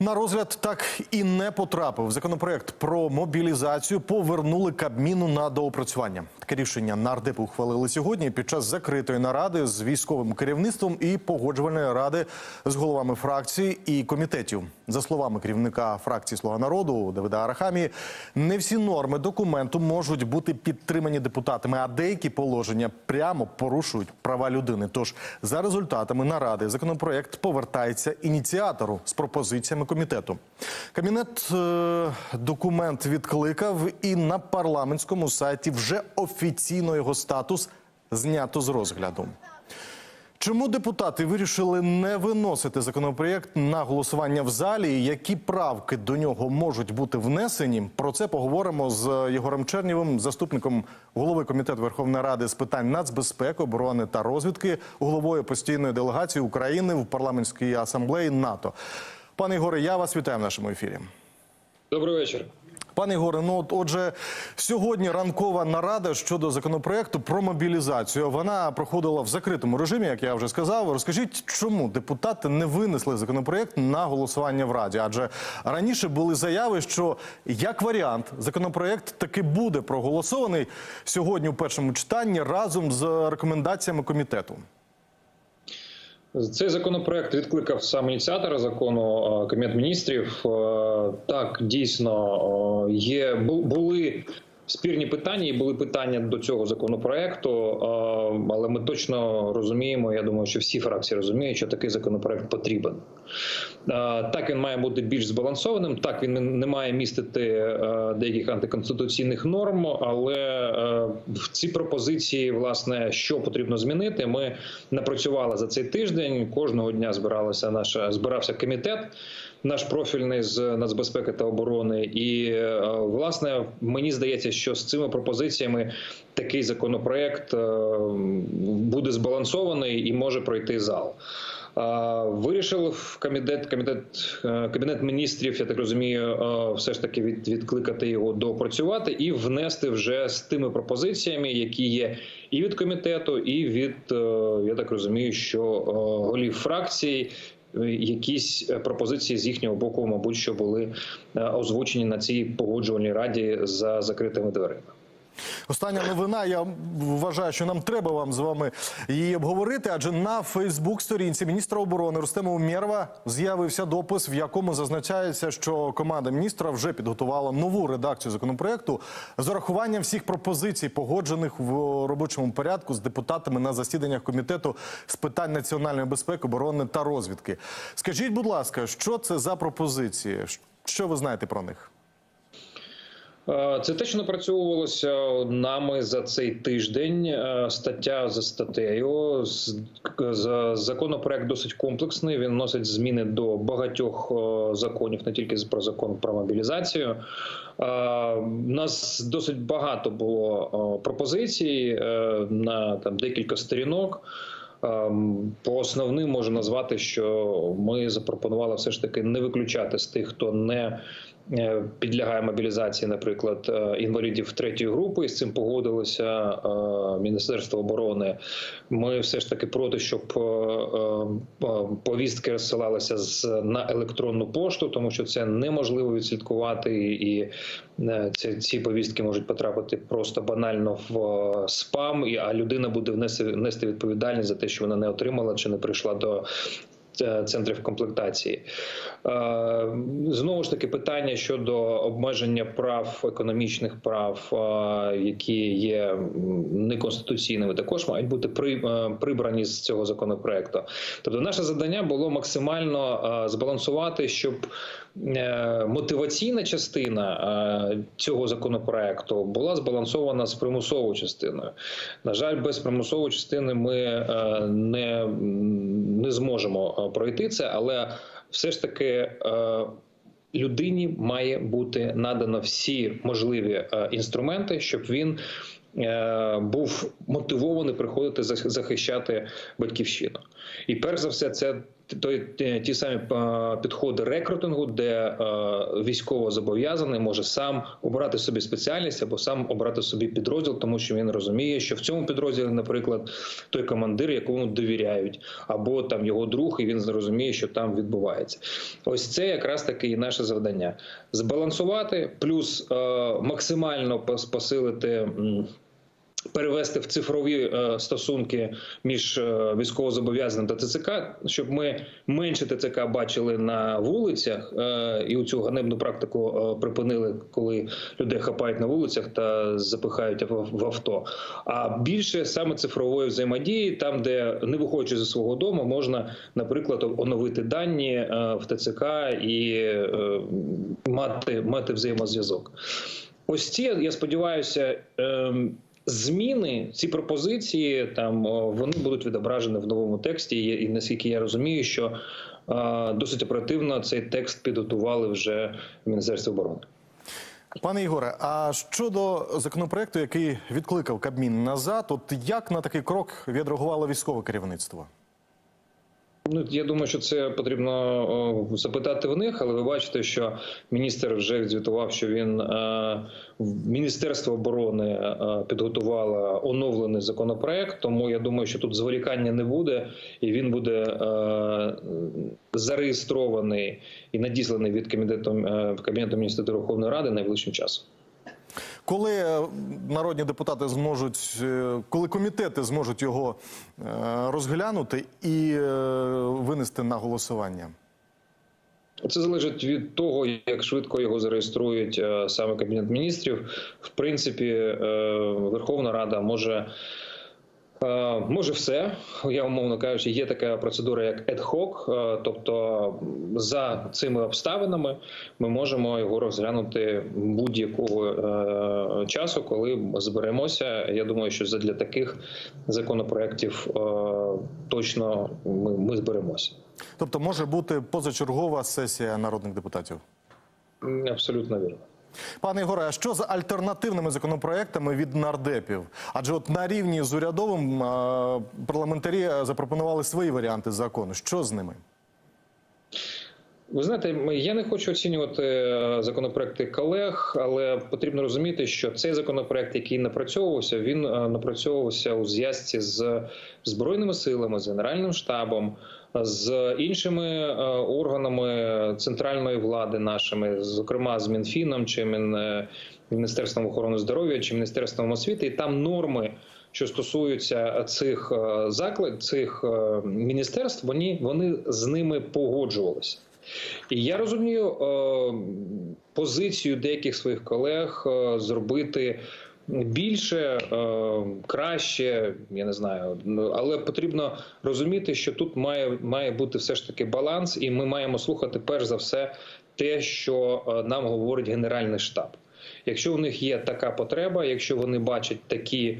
На розгляд так і не потрапив. Законопроект про мобілізацію повернули Кабміну на доопрацювання. Таке рішення нардепи ухвалили сьогодні під час закритої наради з військовим керівництвом і погоджувальної ради з головами фракцій і комітетів. За словами керівника фракції Слуга народу Давида Арахамії, не всі норми документу можуть бути підтримані депутатами, а деякі положення прямо порушують права людини. Тож за результатами наради законопроект повертається ініціатору з пропозиціями комітету. Кабінет е, документ відкликав, і на парламентському сайті вже офіційно його статус знято з розгляду. Чому депутати вирішили не виносити законопроєкт на голосування в залі? Які правки до нього можуть бути внесені? Про це поговоримо з Єгорем Чернєвим, заступником голови комітету Верховної Ради з питань нацбезпеки, оборони та розвідки, головою постійної делегації України в парламентській асамблеї НАТО. Пане Ігоре, я вас вітаю в нашому ефірі. Добрий вечір. Пане Ігоре, ну от отже, сьогодні ранкова нарада щодо законопроекту про мобілізацію. Вона проходила в закритому режимі, як я вже сказав. Розкажіть, чому депутати не винесли законопроект на голосування в Раді? Адже раніше були заяви, що як варіант законопроект таки буде проголосований сьогодні у першому читанні разом з рекомендаціями комітету. Цей законопроект відкликав сам ініціатора закону е, Кабінет міністрів. Е, Так, дійсно е, є бу- були спірні питання, і були питання до цього законопроекту. е, Але ми точно розуміємо. Я думаю, що всі фракції розуміють, що такий законопроект потрібен. Е, Так, він має бути більш збалансованим. Так, він не має містити е, деяких антиконституційних норм, але в ці пропозиції, власне, що потрібно змінити, ми напрацювали за цей тиждень. Кожного дня збиралася наша збирався комітет. Наш профільний з нацбезпеки та оборони, і власне мені здається, що з цими пропозиціями такий законопроект е, буде збалансований і може пройти зал. А, Вирішив комітет, комітет е, кабінет міністрів, я так розумію, е, все ж таки від, відкликати його доопрацювати і внести вже з тими пропозиціями, які є і від комітету, і від е, я так розумію, що е, голів фракцій. Якісь е, пропозиції з їхнього боку, мабуть, що були е, озвучені на цій погоджувальній раді за закритими дверима. Остання новина. Я вважаю, що нам треба вам з вами її обговорити. Адже на Фейсбук-сторінці міністра оборони Рустема Умєрова з'явився допис, в якому зазначається, що команда міністра вже підготувала нову редакцію законопроекту з урахуванням всіх пропозицій, погоджених в робочому порядку з депутатами на засіданнях комітету з питань національної безпеки, оборони та розвідки. Скажіть, будь ласка, що це за пропозиції? Що ви знаєте про них? Е, Це те, що напрацьовувалося нами за цей тиждень. Е, Стаття за статтею. Законопроект досить комплексний. Він носить зміни до багатьох е, законів, не тільки про закон про мобілізацію. У нас досить багато було пропозицій на там декілька сторінок. По основним можу назвати, що ми запропонували все ж таки не виключати з тих, хто не підлягає мобілізації, наприклад, е, інвалідів третьої групи, і з цим погодилося е, Міністерство оборони. Ми все ж таки проти, щоб е, е, повістки розсилалися на електронну пошту, тому що це неможливо відслідкувати, і е, ці, повістки можуть потрапити просто банально в е, спам, а людина буде внести нести відповідальність за те, що вона не отримала чи не прийшла до е, центрів комплектації. Е, Знову ж таки, питання щодо обмеження прав, економічних прав, е, які є неконституційними, також мають бути при- е, прибрані з цього законопроекту. Тобто, наше завдання було максимально е, збалансувати, щоб е, мотиваційна частина е, цього законопроекту була збалансована з примусовою частиною. На жаль, без примусової частини ми е, не, не зможемо е, пройти це, але все ж таки. е, Людині має бути надано всі можливі е, інструменти, щоб він е, був мотивований приходити захищати батьківщину. І перш за все, це той ті, самі е, підходи рекрутингу, де е, військово зобов'язаний може сам обрати собі спеціальність або сам обрати собі підрозділ, тому що він розуміє, що в цьому підрозділі, наприклад, той командир, якому довіряють, або там його друг, і він розуміє, що там відбувається. Ось це якраз таки і наше завдання: збалансувати, плюс е, максимально посилити. Перевести в цифрові е, стосунки між е, військовозобов'язаним та ТЦК, щоб ми менше ТЦК бачили на вулицях, е, і цю ганебну практику припинили, коли людей хапають на вулицях та запихають в, авто. А більше саме цифрової взаємодії, там, де не виходячи зі свого дому, можна, наприклад, оновити дані в ТЦК і мати, мати взаємозв'язок. Ось ці, я сподіваюся. Зміни, ці пропозиції там вони будуть відображені в новому тексті. І наскільки я розумію, що е, досить оперативно цей текст підготували вже в Міністерстві оборони. Пане Ігоре, а щодо законопроекту, який відкликав Кабмін назад, от як на такий крок відреагувало військове керівництво? Ну я думаю, що це потрібно запитати в них, але ви бачите, що міністр вже відзвітував, що він е, в Міністерство оборони е, підготувало оновлений законопроект. Тому я думаю, що тут зволікання не буде, і він буде е, зареєстрований і надісланий від комітету е, кабінету міністрів Верховної Ради найближчим часом. Коли е, народні депутати зможуть, е, коли комітети зможуть його е, розглянути і винести на голосування? Це залежить від того, як швидко його зареєструють саме кабінет міністрів. В принципі, Верховна Рада може. Е, Може, все я умовно кажучи, є така процедура, як ad hoc, е, тобто за цими обставинами ми можемо його розглянути будь-якого е, часу, коли зберемося. Я думаю, що для таких законопроєктів е, точно ми, ми зберемося. Тобто може бути позачергова сесія народних депутатів. Абсолютно вірно. Пане Ігоре, а що з альтернативними законопроектами від нардепів? Адже от на рівні з урядовим е, парламентарі запропонували свої варіанти закону. Що з ними? Ви знаєте, я не хочу оцінювати е, законопроекти колег, але потрібно розуміти, що цей законопроект, який напрацьовувався, він е, напрацьовувався у зв'язці з збройними силами, з генеральним штабом, з іншими е, органами центральної влади нашими, зокрема з Мінфіном чи е, Міністерством охорони здоров'я чи Міністерством освіти, і там норми. Що стосуються цих е, заклад, цих міністерств, вони, вони з ними погоджувалися. І я розумію позицію деяких своїх колег зробити більше, е, краще, я не знаю, але потрібно розуміти, що тут має, має бути все ж таки баланс, і ми маємо слухати перш за все те, що е, нам говорить Генеральний штаб. Якщо у них є така потреба, якщо вони бачать такі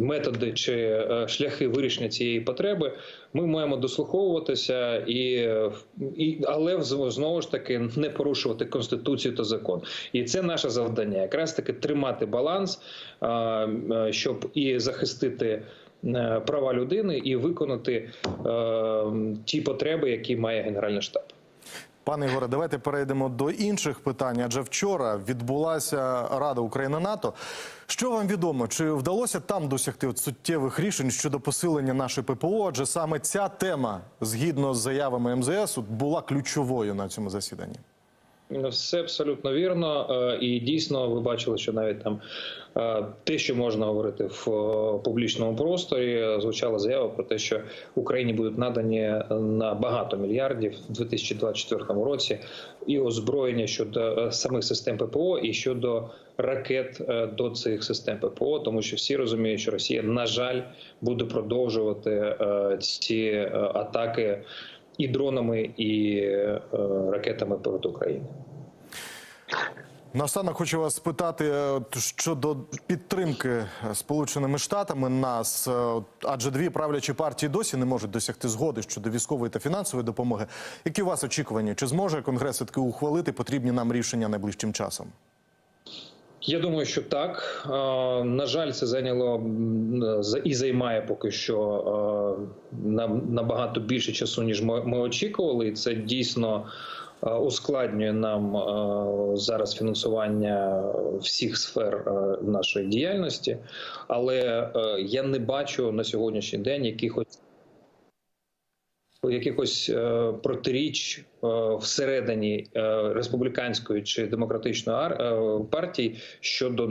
методи чи е, шляхи вирішення цієї потреби, ми маємо дослуховуватися і, і але знову ж таки не порушувати конституцію та закон. І це наше завдання, якраз таки тримати баланс, е, е, щоб і захистити. Права людини і виконати е, ті потреби, які має Генеральний штаб. Пане Ігоре, давайте перейдемо до інших питань. Адже вчора відбулася Рада України НАТО. Що вам відомо? Чи вдалося там досягти суттєвих рішень щодо посилення нашої ППО? Адже саме ця тема, згідно з заявами МЗС, була ключовою на цьому засіданні. Все абсолютно вірно, Е, і дійсно ви бачили, що навіть там е, те, що можна говорити в е, публічному просторі, звучала заява про те, що Україні будуть надані на багато мільярдів в 2024 році і озброєння щодо самих систем ППО і щодо ракет до цих систем ППО, тому що всі розуміють, що Росія, на жаль, буде продовжувати ці атаки і дронами, і е, ракетами проти України. Наостанок хочу вас спитати е, щодо підтримки е, Сполученими Штатами нас, е, адже дві правлячі партії досі не можуть досягти згоди щодо військової та фінансової допомоги. Які у вас очікування? Чи зможе Конгрес таки ухвалити потрібні нам рішення найближчим часом? Я думаю, що так. Е, На жаль, це зайняло за- і займає поки що е, набагато більше часу, ніж ми очікували. І це дійсно е, ускладнює нам е, зараз фінансування всіх сфер е, нашої діяльності. Але е, я не бачу на сьогоднішній день якихось. Якихось е, протиріч е, всередині е, республіканської чи демократичної ар- е, партії щодо е,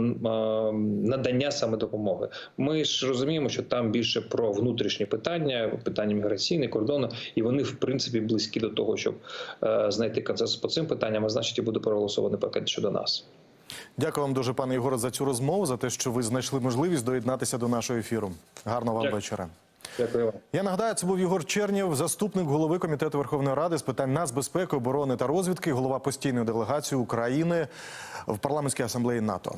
надання саме допомоги. Ми ж розуміємо, що там більше про внутрішні питання, питання міграційні кордону, і вони в принципі близькі до того, щоб е, знайти консенсус по цим питанням. А значить, і буде проголосований пакет щодо нас. Дякую вам дуже, пане Єгоре, за цю розмову, за те, що ви знайшли можливість доєднатися до нашого ефіру. Гарного вам Дякую. вечора. Дякую. Я нагадаю, це був Єгор Чернєв, заступник голови комітету Верховної Ради з питань нацбезпеки, оборони та розвідки, голова постійної делегації України в парламентській асамблеї НАТО.